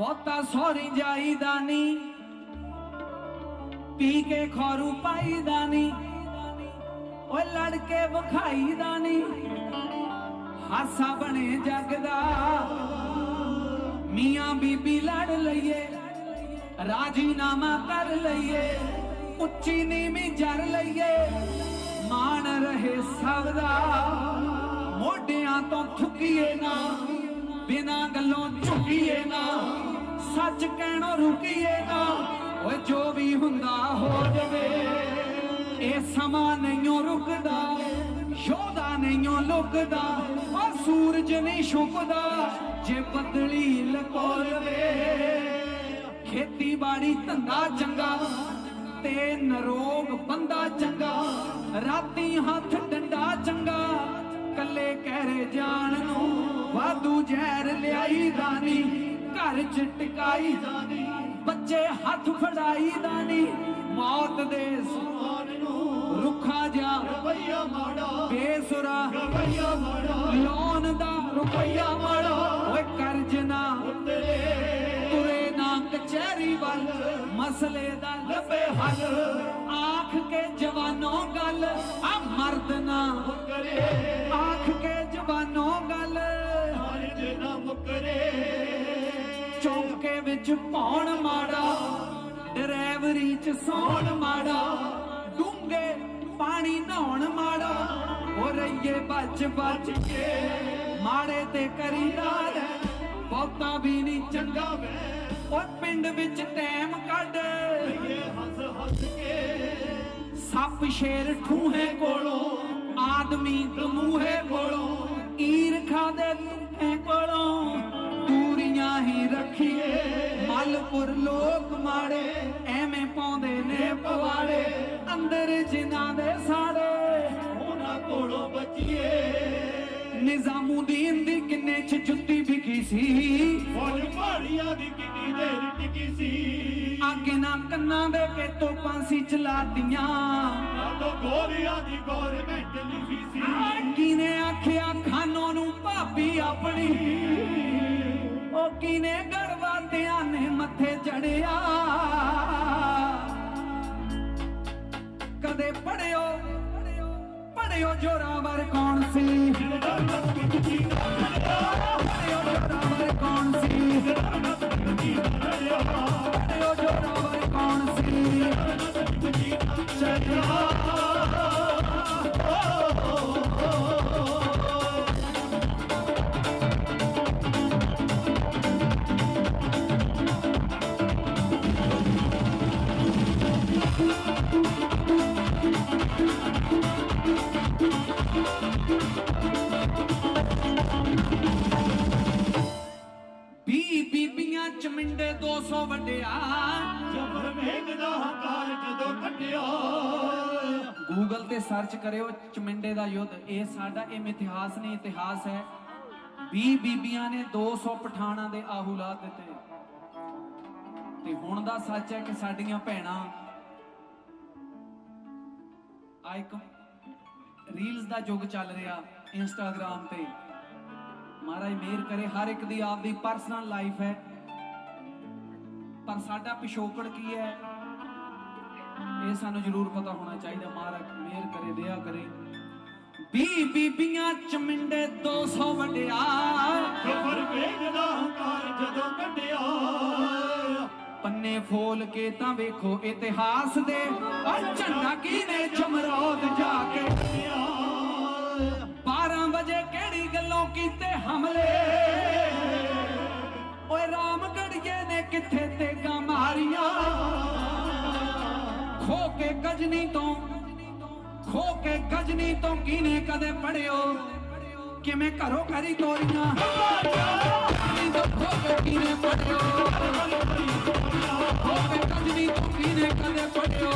ਬਹੁਤਾ ਸੌਰੀ ਜਾਈਦਾ ਨਹੀਂ ਪੀ ਕੇ ਖੌਰੂ ਪਾਈਦਾ ਨਹੀਂ ਓਏ ਲੜ ਕੇ ਵਿਖਾਈਦਾ ਨਹੀਂ ਹਾਸਾ ਬਣੇ ਜੱਗ ਦਾ ਮੀਆਂ ਬੀਬੀ ਲੜ ਲਈਏ। ਰਾਜੀਨਾਮਾ ਕਰ ਲਈਏ। ਉੱਚੀ ਨੀਵੀਂ ਜਰ ਲਈਏ। ਮਾਣ ਰਹੇ ਸਭ ਦਾ। ਮੋਢਿਆਂ ਤੋਂ ਥੁੱਕੀਏ ਨਾ। ਬਿਨਾਂ ਗੱਲੋਂ ਝੁਕੀਏ ਨਾ। ਸੱਚ ਕਹਿਣੋ ਰੁਕੀਏ ਨਾ ਓਏ ਜੋ ਵੀ ਹੁੰਦਾ ਹੋ ਜਵੇ, ਇਹ ਸਮਾਂ ਨਹੀਂਓ ਰੁਕਦਾ, ਯੋਧਾ ਨਹੀਂਓ ਲੁਕਦਾ ਔਰ ਸੂਰਜ ਨਹੀਂ ਛੁਪਦਾ, ਜੇ ਬੱਦਲੀ ਲਕੋ ਖੇਤੀਬਾੜੀ ਧੰਦਾ ਚੰਗਾ, ਤੇ ਨਰੋਗ ਬੰਦਾ ਚੰਗਾ, ਰਾਤੀ ਹੱਥ ਡੰਡਾ ਚੰਗਾ, ਕੱਲੇ ਕਹਿਰੇ ਜਾਣ ਨੂੰ ਵਾਧੂ ਜ਼ਹਿਰ ਲਿਆਈ ਦਾਨੀ ਘਰ ਚ ਟਿਕਾਈ ਦਾਨੀ ਬੱਚੇ ਹੱਥ ਫੜਾਈ ਦਾਨੀ, ਮੌਤ ਦੇ ਸਮਾਨ ਨੂੰ ਰੁੱਖਾ ਜਾ ਰਵਈਆ ਮਾੜਾ, ਬੇਸੁਰਾ ਰਵਈਆ ਮਾੜਾ ਲੋਨ ਦਾ ਰੁਪਈਆ ਮਾੜਾ, ਓਏ ਕਰਜ਼ ਨਾ ਤੁਰੇ ਨਾ ਕਚਹਿਰੀ ਵੱਲ, ਮਸਲੇ ਦਾ ਲੱਭੇ ਹੱਲ, ਆਖ ਕੇ ਜਵਾਨੋਂ ਗੱਲ, ਆ ਮਰਦ ਨਾ ਕਰੇ ਆਖ ਕੇ ਜਵਾਨੋਂ ਗੱਲ ਹਾਰੇ ਨਾ ਮੁਕਰੇ। ਚੌਂਕੇ ਵਿੱਚ ਪੌਣ ਮਾੜਾ ਡਰਾਈਵਰੀ ਚ ਸੌਣ ਮਾੜਾ ਡੂੰਗੇ ਪਾਣੀ ਨਹਾਉਣ ਮਾੜਾ ਹੋ ਰਹੀਏ ਬਚ ਬਚ ਕੇ ਮਾੜੇ ਤੇ ਕਰੀਦਾ ਰਹਿ ਬਹੁਤਾ ਵੀ ਨਹੀਂ ਚੰਗਾ ਓ ਪਿੰਡ ਵਿੱਚ ਟਾਈਮ ਕੱਢ। ਇਹ ਹੱਸ ਹੱਸ ਕੇ। ਸੱਪ ਸ਼ੇਰ ਠੂਹੇ ਕੋਲੋਂ ਆਦਮੀ ਦਮੂਹੇ ਕੋਲੋਂ ਈਰਖਾ ਦੇ ਤੁਖੇ ਕੋਲੋਂ। ਰੱਖੀਏ ਮਲਪੁਰ ਲੋਕ ਮਾੜੇ ਐਵੇਂ ਪਾਉਂਦੇ ਨੇ ਪਵਾੜੇ। ਅੰਦਰ ਜਿਨ੍ਹਾਂ ਦੇ ਸਾੜੇ ਉਹਨਾਂ ਕੋਲੋਂ ਬਚੀਏ। ਨਿਜ਼ਾਮੂਦੀਨ ਦੀ ਕਿੰਨੇ ਚ ਜੁੱਤੀ ਵਿਕੀ ਸੀ। ਫੌਜ ਪਹਾੜੀਆਂ ਦੀ ਕਿੰਨੀ ਦੇਰ ਟਿਕੀ ਸੀ। ਆਗੇ ਨਾ ਕੰਨਾਂ ਦੇ ਕੇ ਤੋਪਾਂ ਸੀ ਚਲਾਤੀਆਂ ਆਦੋ ਗੋਲੀਆਂ ਦੀ ਗੌਰਮੈਂਟ ਲਿਖੀ ਸੀ। ਕਿਨੇ ਆਖਿਆ ਖਾਨੋਂ ਨੂੰ ਭਾਬੀ ਆਪਣੀ। ਉਹ ਕਿਨੇ ਕਦੇ ਪੜਿਓ ਪੜਿਓ ਜੋਰਾਵਰ ਕੌਣ ਸੀ? ਪੜਿਓ ਜੋਰਾਵਰ ਕੌਣ ਸੀ? ਪੜਿਓ ਜੋਰਾਵਰ ਕੌਣ ਸੀ? ਚੱਲਿਆ ਬੀ ਬੀਬੀਆਂ ਚਮਿੰਡੇ 200 ਵੱਡਿਆ। ਜਬਰ ਮੇਘ ਦਾ ਹੰਕਾਰ ਜਦੋਂ ਕੱਟਿਆ ਗੂਗਲ ਤੇ ਸਰਚ ਕਰਿਓ ਚਮਿੰਡੇ ਦਾ ਯੁੱਧ। ਇਹ ਸਾਡਾ ਇਹ ਇਤਿਹਾਸ ਨਹੀਂ ਇਤਿਹਾਸ ਹੈ। 20 ਬੀਬੀਆਂ ਨੇ 200 ਪਠਾਣਾ ਦੇ ਆਹੂ ਲਾ ਦਿੱਤੇ। ਤੇ ਹੁਣ ਦਾ ਸੱਚ ਹੈ ਕਿ ਸਾਡੀਆਂ ਭੈਣਾਂ ਆ ਇੱਕ ਰੀਲਸ ਦਾ ਯੁੱਗ ਚੱਲ ਰਿਹਾ ਇੰਸਟਾਗ੍ਰam ਤੇ। ਮਹਾਰਾਜ ਮਿਹਰ ਕਰੇ, ਹਰ ਇੱਕ ਦੀ ਆਪਦੀ ਪਰਸਨਲ ਲਾਈਫ ਹੈ। ਪਰ ਸਾਡਾ ਪਿਛੋਕੜ ਕੀ ਹੈ? ਇਹ ਸਾਨੂੰ ਜ਼ਰੂਰ ਪਤਾ ਹੋਣਾ ਚਾਹੀਦਾ। ਮਹਾਰਾਜ ਮਿਹਰ ਕਰੇ, ਦਇਆ ਕਰੇ। ਬੀ ਬੀਬੀਆਂ ਚਮਿੰਡੇ 200 ਵੱਡਿਆ। ਜਬਰ ਮੇਘ ਹੰਕਾਰ ਜਦੋਂ ਕੱਟਿਆ ਪੰਨੇ ਫੋਲ ਕੇ ਤਾਂ ਵੇਖੋ ਇਤਿਹਾਸ ਦੇ। ਆ ਝੰਡਾ ਕੀਨੇ ਜਮਰੌਦ ਜਾ ਕੇ 12 ਵਜੇ ਕਿਹੜੀ ਗੱਲੋਂ ਕੀਤੇ ਹਮਲੇ? ਓਏ ਰਾਮਗੜੀਏ ਨੇ ਕਿੱਥੇ ਤੇਗਾ ਮਾਰੀਆਂ? ਖੋ ਕੇ ਗਜਨੀ ਤੋਂ, ਖੋ ਕੇ ਗਜਨੀ ਤੋਂ ਕਿਨੇ ਕਦੇ ਪੜਿਓ? ਕਿਵੇਂ ਘਰੋਂ ਘਰੀ ਤੋਰੀਆਂ ਗਜਨੀ ਪੜਿਓ ਖੋ ਕੇ ਗਜਨੀ ਕਿਨੇ ਕਦੇ ਪੜਿਓ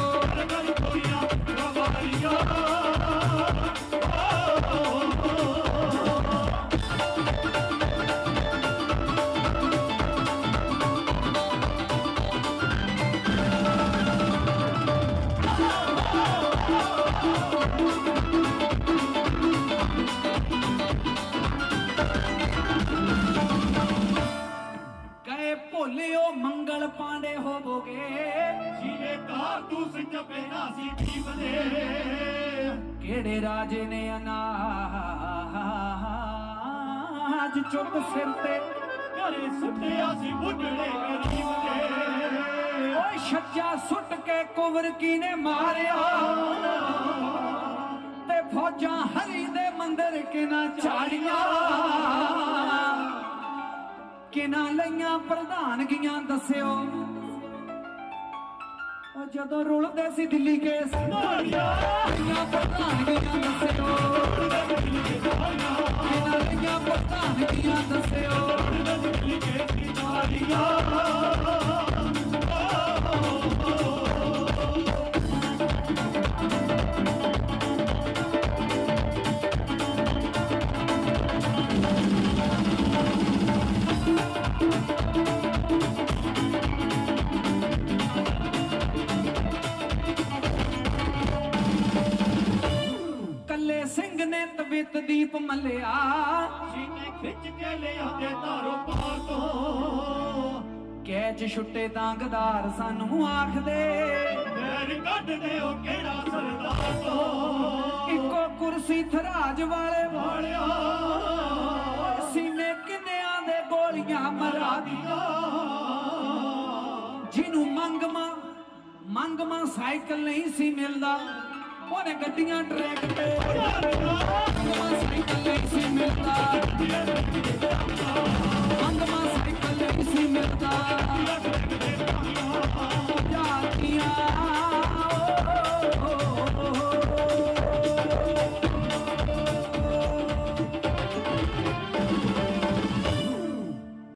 ਮੰਗਲ ਪਾਂਡੇ ਹੋਵੋਗੇ। ਜਿਵੇਂ ਕਾਰਤੂਸ ਚੱਪੇ ਸੀ ਦੇ ਕਿਹੜੇ ਰਾਜੇ ਨੇ ਅਨਾਜ ਚੁੱਕ ਸਿਰ ਤੇ? ਘਰੇ ਸੁੱਟਿਆ ਸੀ ਬੁੱਢੜੇ ਗਰੀਬ ਦੇ ਓਏ ਛੱਜਾ ਸੁੱਟ ਕੇ ਕੁਵਰ ਕੀ ਨੇ ਮਾਰਿਆ? ਤੇ ਫੌਜਾਂ ਹਰੀ ਦੇ ਮੰਦਰ ਕਿਨਾ ਝਾੜੀਆਂ ਕਿਨਾ ਲਈਆਂ, ਪ੍ਰਧਾਨਗੀਆਂ ਦੱਸਿਓ। ਉਹ ਜਦੋਂ ਰੁਲਦੇ ਸੀ ਦਿੱਲੀ ਕੇਸ, ਲਈਆਂ, ਪ੍ਰਧਾਨਗੀਆਂ ਦੱਸਿਓ। ਕਿਨਾ ਲਈਆਂ, ਪ੍ਰਧਾਨਗੀਆਂ ਦੱਸਿਓ। ਕੱਲੇ ਸਿੰਘ ਨੇ ਤਵਿਤ ਦੀਪ ਮੱਲਿਆ। ਸੀਨੇ ਖਿੱਚ ਕੇ ਲਿਆਉਂਦੇ ਤਾਰੋ ਪਾਰ ਤੋਂ। ਕੈਚ ਛੁੱਟੇ ਤਾਂ ਗਦਾਰ ਸਾਨੂੰ ਆਖਦੇ। ਫੇਰ ਕੱਢਦੇ ਉਹ ਕਿਹੜਾ ਸਰਦਾਰ ਤੋਂ। ਇੱਕੋ ਕੁਰਸੀ ਥਰਾਜ ਵਾਲੇ ਵਾਲਿਆ। ਸੀਨੇ ਕਿੰਨਿਆਂ ਦੇ ਗੋਲੀਆਂ ਮਰਾ ਦੀਆਂ ਜਿਹਨੂੰ ਮੰਗਮਾ ਮੰਗਮਾ ਸਾਈਕਲ ਨਹੀਂ ਸੀ ਮਿਲਦਾ। ਮੋਰੇ ਗੱਡੀਆਂ ਟਰੈਕ ਤੇ। ਅੰਗਮਾ ਸਾਈਕਲ ਐਸੀ ਮਿਲਦਾ। ਅੰਗਮਾ ਸਾਈਕਲ ਐਸੀ ਮਿਲਦਾ।